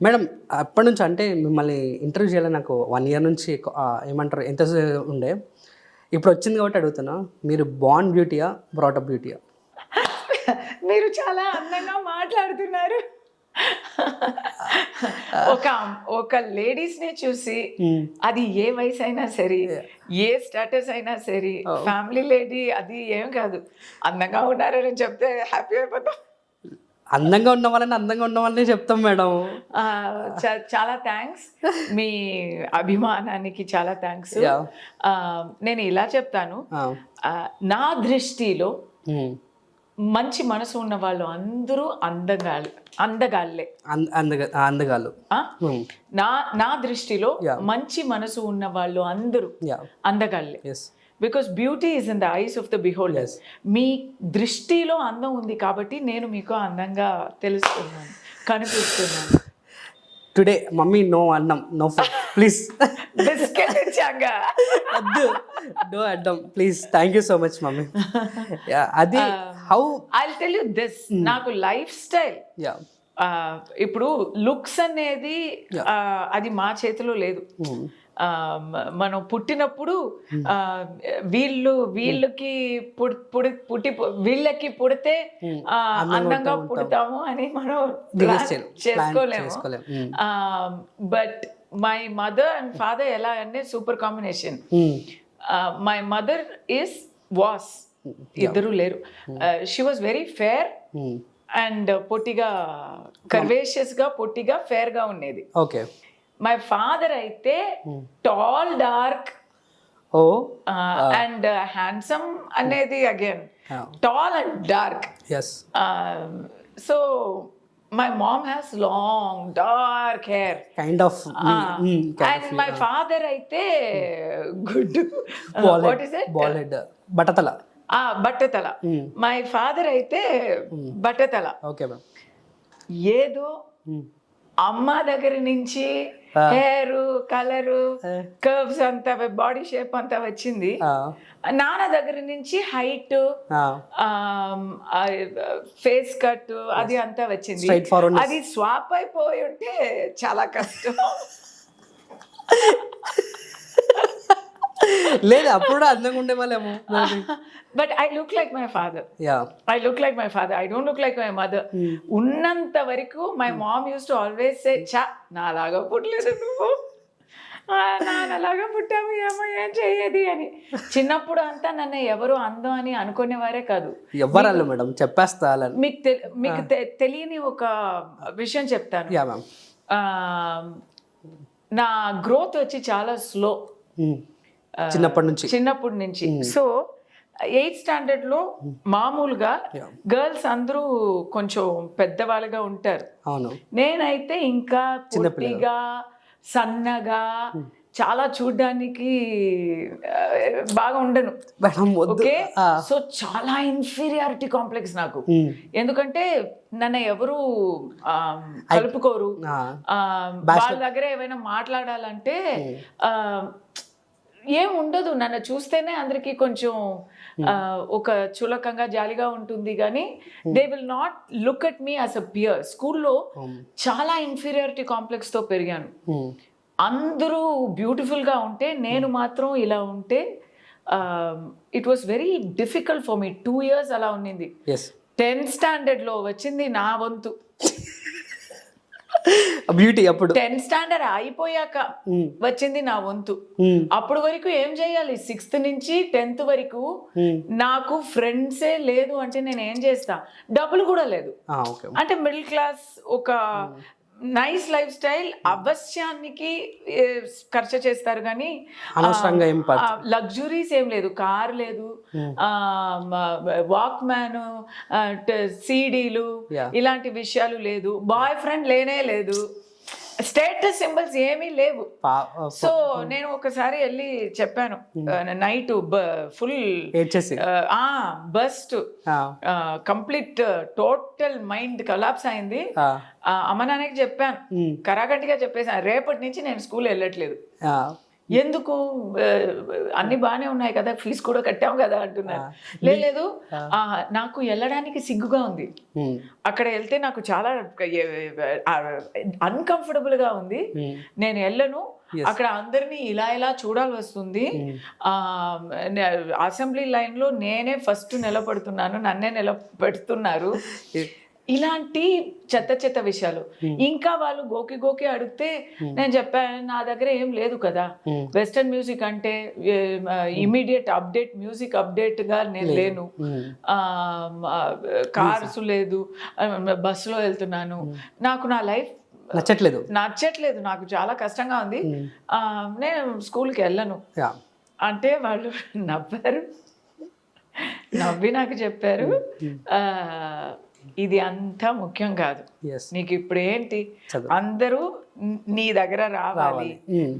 Madam అప్పటి నుంచి అంటే మిమ్మల్ని ఇంటర్వ్యూ చేయాలని నాకు వన్ ఇయర్ నుంచి ఏమంటారు ఎంత ఉండే. ఇప్పుడు వచ్చింది కాబట్టి అడుగుతున్నా మీరు బాండ్ బ్యూటీయా బ్రాటప్ బ్యూటీయా మీరు చాలా అందంగా మాట్లాడుతున్నారు. ఒక ఒక లేడీస్ని చూసి అది ఏ వయసు అయినా సరే ఏ స్టేటస్ అయినా సరే ఫ్యామిలీ లేడీ అది ఏం కాదు. అందంగా ఉన్నారని చెప్తే హ్యాపీ అయిపోతాం. అందంగా ఉన్న వాళ్ళని అందంగా ఉన్న వాళ్ళని చెప్తాం మేడం. చాలా థ్యాంక్స్ మీ అభిమానానికి చాలా థ్యాంక్స్. నేను ఇలా చెప్తాను. నా దృష్టిలో. మంచి మనసు ఉన్న వాళ్ళు అందరూ అందగాళ్ళు అందగాళ్ళే. అంద అందగా ఆ, అందగాళ్ళు. నా నా దృష్టిలో. మంచి మనసు ఉన్న వాళ్ళు అందరూ అందగాళ్ళే. Because beauty is in the eyes of the beholders మీ దృష్టిలో అందం ఉంది కాబట్టి నేను మీకు అందంగా తెలుస్తున్నాను కనిపిస్తున్నాను. టుడే మమ్మీ నో అన్నం నో ప్లీజ్ బిస్కెట్ వద్దు. నో అడ్డం please thank you so much mummy అది how I tell you this నాకు లైఫ్ స్టైల్ యా ఇప్పుడు లుక్స్ అనేది ఆ, అది మా చేతిలో లేదు. మ- మనం పుట్టినప్పుడు ఆ, వీళ్ళు వీళ్ళకి పుడి- పుట్టి వీళ్ళకి పుడితే ఆ, అందంగా పుడతాము అని మనం. చేసుకోలేము. చేసుకోలేం. But my mother and father ఎలా అంటే super combination my mother is was ఇద్దరు లేరు. She was very fair and పొట్టిగా కర్వేషియస్గా పొట్టిగా ఫేర్గా ఉండేది. ఓకే మై ఫాదర్ అయితే tall dark oh. And handsome అనేది again. Tall and dark so my mom has long dark hair kind of and my father అయితే good what is it balded బట్టతల బట్టతల మై ఫాదర్ అయితే బట్టతల okay ma'am ఏదో అమ్మ దగ్గర నుంచి హెయిర్ కలరు కర్వ్స్ అంతా బాడీ షేప్ అంతా వచ్చింది. నాన్న దగ్గర నుంచి హైట్ ఫేస్ కట్ అది అంతా వచ్చింది. అది స్వాప్ అయిపోయి ఉంటే చాలా కష్టం. లేదు అప్పుడు అందంగా ఉండే వాళ్ళేమో but I look like my father I look like my father I don't look like my mother ఉన్నంత వరకు my mom uses to always say చా నాలాగా పుట్టలేదు నువ్వు. ఆ, నాన్నలాగా పుట్టావు ఏమో ఏం చెయ్యేది అని. చిన్నప్పుడు అంతా నన్ను ఎవరు అందం అని అనుకునేవారే కాదు. ఎవ్వరాళ్ళు మేడం? చెప్పేస్తా మీకు మీకు తెలియని ఒక విషయం చెప్తాను. నా గ్రోత్ వచ్చి చాలా స్లో. చిన్నప్పటి నుంచి. చిన్నప్పటి నుంచి. సో ఎయిత్ స్టాండర్డ్లో మామూలుగా. గర్ల్స్ అందరూ కొంచెం పెద్దవాళ్ళుగా ఉంటారు. అవును. నేనైతే ఇంకా పొట్టిగా సన్నగా చాలా చూడ్డానికి బాగా ఉండను. ఓకే? సో చాలా ఇన్ఫీరియారిటీ కాంప్లెక్స్ నాకు. ఎందుకంటే నన్ను ఎవరు కలుపుకోరు. వాళ్ళ దగ్గర ఏమైనా మాట్లాడాలంటే ఆ, ఏం ఉండదు. నన్ను చూస్తేనే అందరికి కొంచెం ఆ, ఒక చులకంగా జాలిగా ఉంటుంది కానీ they will not look at me as a peer స్కూల్లో ఉమ్, చాలా ఇన్ఫీరియారిటీ కాంప్లెక్స్తో పెరిగాను. ఉమ్, అందరూ beautiful గా ఉంటే నేను మాత్రం ఇలా ఉంటే it was very difficult for me two years అలా ఉన్నింది టెన్త్లో వచ్చింది నా వంతు. బ్యూటీ అప్పుడు. టెన్త్ స్టాండర్డ్ అయిపోయాక వచ్చింది నా వంతు. అప్పుడు వరకు ఏం చేయాలి? సిక్స్త్ నుంచి టెన్త్ వరకు నాకు ఫ్రెండ్సే లేదు అంటే నేను ఏం చేస్తా? డబ్బులు కూడా లేదు. అంటే మిడిల్ క్లాస్ ఒక నైస్ లైఫ్ స్టైల్ అవశ్యానికి ఖర్చు చేస్తారు కానీ లగ్జరీస్ ఏం లేదు కార్ లేదు వాక్ మ్యాన్ సీడీలు. ఇలాంటి విషయాలు లేదు బాయ్ ఫ్రెండ్ లేనే లేదు స్టేటస్ సింబల్స్ ఏమీ లేవు. సో నేను ఒకసారి వెళ్ళి చెప్పాను night full bust complete total mind collapse అయింది. అమ్మ నాన్నకి చెప్పాను ఉమ్, కరాగట్టిగా చెప్పేసాను రేపటి నుంచి నేను స్కూల్ వెళ్ళట్లేదు. ఎందుకు? అన్ని బాగానే ఉన్నాయి కదా ఫీజు కూడా కట్టాం కదా అంటున్నారు. "లే- లేదు నాకు వెళ్ళడానికి సిగ్గుగా ఉంది. అక్కడ వెళ్తే నాకు చాలా అన్కంఫర్టబుల్గా ఉంది. నేను వెళ్ళను. అక్కడ అందరినీ ఇలా ఇలా చూడాలి వస్తుంది. ఆ అసెంబ్లీ లైన్లో నేనే ఫస్ట్ నిలబడుతున్నాను నన్నే నిలబెడుతున్నారు. ఇలాంటి చెత్త చెత్త విషయాలు. ఇంకా వాళ్ళు గోకి గోకి అడిగితే నేను చెప్పాను నా దగ్గర ఏం లేదు కదా. వెస్టర్న్ మ్యూజిక్ అంటే ఇమీడియట్ అప్డేట్ మ్యూజిక్ అప్డేట్గా నేను లేను. కార్స్ లేదు. బస్సులో వెళ్తున్నాను. నాకు నా లైఫ్ నచ్చట్లేదు. నచ్చట్లేదు. నాకు చాలా కష్టంగా ఉంది. నేను స్కూల్కి వెళ్ళను. అంటే వాళ్ళు నవ్వారు. నవ్వి నాకు చెప్పారు. ఆ, ఇది అంతా ముఖ్యం కాదు. నీకు ఇప్పుడు ఏంటి. అందరూ న్- దగ్గర రావాలి.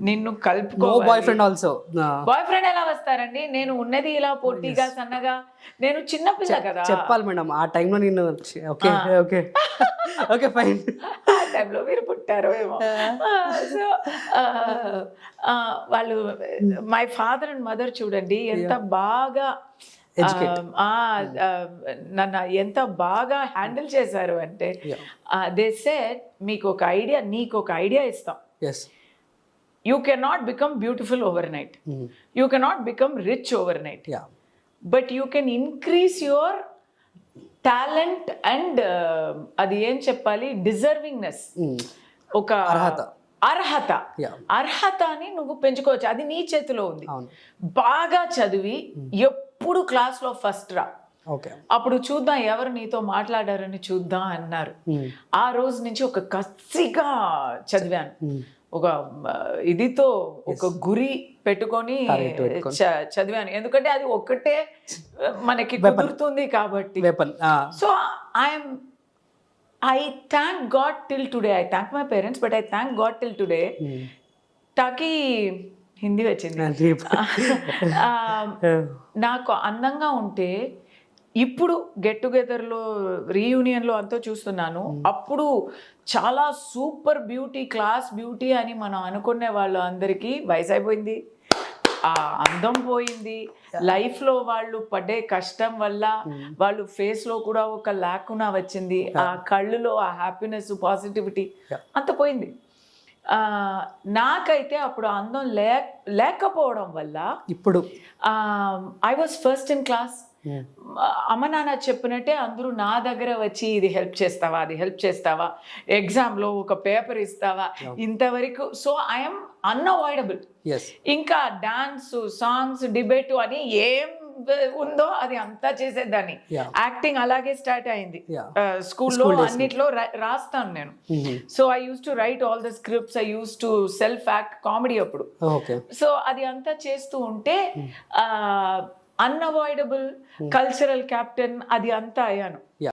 నిన్ను కలుపుకో boyfriend also boyfriend ఎలా వస్తారండి? నేను ఉన్నది ఇలా పొట్టిగా సన్నగా. నేను చిన్న పిల్ల కదా. చెప్పాలి మేడం. ఆ టైంలో నేను ఓకే ఓకే. Okay fine. ఆ టైంలో మీరు పుట్టారో ఏమో. సో వాళ్ళు మై ఫాదర్ అండ్ మదర్ చూడండి ఎంత బాగా నన్ను ఎంత బాగా హ్యాండిల్ చేశారు అంటే దే సెట్ మీకు ఒక ఐడియా నీకు ఒక ఐడియా ఇస్తాం. You can not become beautiful overnight you can not become rich overnight but you can increase your talent and అది ఏం చెప్పాలి? డిజర్వింగ్నెస్ ఒక అర్హత. అర్హత. అర్హతని నువ్వు పెంచుకోవచ్చు. అది నీ చేతిలో ఉంది. బాగా చదివి ఎప్పుడు క్లాస్లో ఫస్ట్ రా. ఓకే. అప్పుడు చూద్దాం ఎవరు నీతో మాట్లాడారని చూద్దాం అన్నారు. ఆ రోజు నుంచి ఒక కసిగా చదివాను. ఒక ఇదితో ఒక గురి పెట్టుకొని చదివాను. ఎందుకంటే అది ఒక్కటే మనకి కుదురుతుంది కాబట్టి. So I'm I thank God till today I thank my parents but I thank God till today తాకి హిందీ వచ్చింది. నాకు అందంగా ఉంటే ఇప్పుడు గెట్ టుగెదర్లో రీయూనియన్లో అంతా చూస్తున్నాను. అప్పుడు చాలా సూపర్ బ్యూటీ క్లాస్ బ్యూటీ అని మనం అనుకునే వాళ్ళు అందరికీ వయసు అయిపోయింది ఆ అందం పోయింది. లైఫ్లో వాళ్ళు పడే కష్టం వల్ల వాళ్ళు ఫేస్లో కూడా ఒక లాక్కున వచ్చింది. ఆ కళ్ళులో ఆ హ్యాపీనెస్ పాజిటివిటీ అంత పోయింది. నాకైతే అప్పుడు అందం లే లేకపోవడం వల్ల ఇప్పుడు? I was first in class అమ్మ నాన్న చెప్పినట్టే అందరూ నా దగ్గర వచ్చి ఇది హెల్ప్ చేస్తావా అది హెల్ప్ చేస్తావా ఎగ్జామ్లో ఒక పేపర్ ఇస్తావా ఇంతవరకు సో ఐఎమ్ అన్అవాయిడబుల్ ఇంకా డాన్స్ సాంగ్స్ డిబేట్ అని ఏం ఉందో అది అంతా చేసేదాన్ని. యాక్టింగ్ అలాగే స్టార్ట్ అయింది. స్కూల్లో అన్నిట్లో రాస్తాను నేను. So I use to write all the scripts I use to self act comedy అప్పుడు సో అది అంతా చేస్తూ ఉంటే అన్అవాయిడబుల్ కల్చరల్ క్యాప్టెన్ అది అంతా అయ్యాను. యా.